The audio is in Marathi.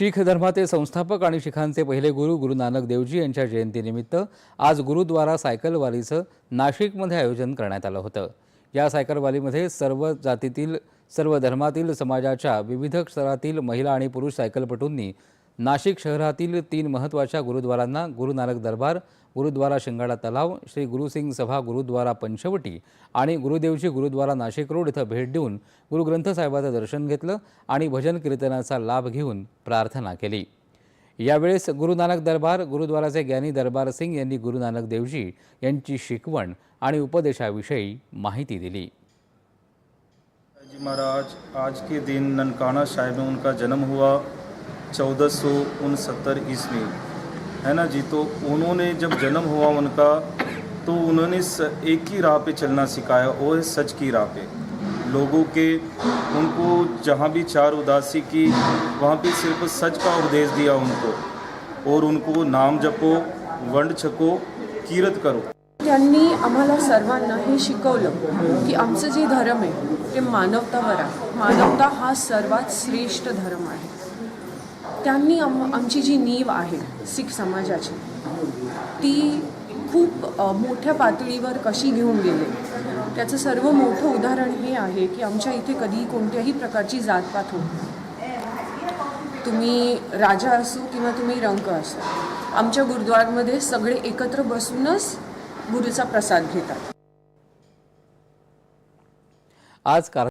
शीख धर्माचे संस्थापक आणि शिखांचे पहिले गुरु गुरु नानक देवजी यांच्या जयंतीनिमित्त आज गुरुद्वारा सायकलवालीचं नाशिकमध्ये आयोजन करण्यात आलं होतं. या सायकलवालीमध्ये सर्व जातीतील सर्व धर्मातील समाजाच्या विविध स्तरातील महिला आणि पुरुष सायकलपटूंनी नाशिक शहरातील तीन महत्त्वाच्या गुरुद्वारांना गुरु नानक दरबार गुरुद्वारा शिंगाडा तलाव श्री गुरुसिंग सभा गुरुद्वारा पंचवटी आणि गुरुदेवजी गुरुद्वारा नाशिक रोड इथं भेट देऊन गुरुग्रंथ साहेबाचं दर्शन घेतलं आणि भजन कीर्तनाचा लाभ घेऊन प्रार्थना केली. यावेळेस गुरु नानक दरबार गुरुद्वाराचे ज्ञानी दरबार सिंग यांनी गुरु नानक देवजी यांची शिकवण आणि उपदेशाविषयी माहिती दिली. जी महाराज आज के दिन ननकाना साहिब में उनका जन्म हुआ। चौदह सौ उनसत्तर ईस्वी। है ना जी? तो उन्होंने जब जन्म हुआ उनका तो उन्होंने एक ही राह पे चलना सिखाया वो है सच की राह पे। लोगों के, उनको जहाँ भी चार उदासी की, वहाँ पे सिर्फ़ सच का उपदेश दिया उनको। और उनको नाम जपो, वंड छको, कीरत करो। त्यांनी आम्हाला सर्वांना हे शिकवलं की आमचं जे धर्म आहे, ते मानवतावर आहे. मानवता हा सर्वात श्रेष्ठ धर्म आहे. त्यांनी आम आमची जी नीव आहे सिख समाजाची ती खूप मोठ्या पातळीवर कशी घेऊन गेले? त्याचं सर्व मोठं उदाहरण हे आहे की आमच्या इथे कधी कोणत्याही प्रकारची जातपात होत तुम्ही राजा असो किंवा तुम्ही रंक असो आमच्या गुरुद्वारमध्ये सगळे एकत्र बसूनच गुरुचा प्रसाद घेतात. आज कार